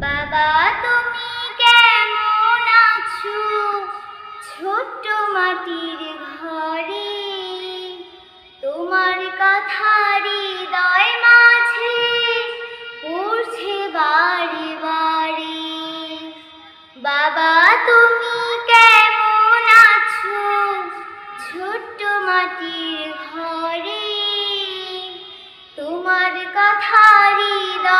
বাবা, তুমি কেমন আছো? ছোট্ট মাটির ঘরে। তোমার কথা হৃদয় মাঝে পড়ছে বারে বারে। বাবা, তুমি কেমন আছো? ছোট্ট মাটির ঘরে। তোমার কথা হৃদয়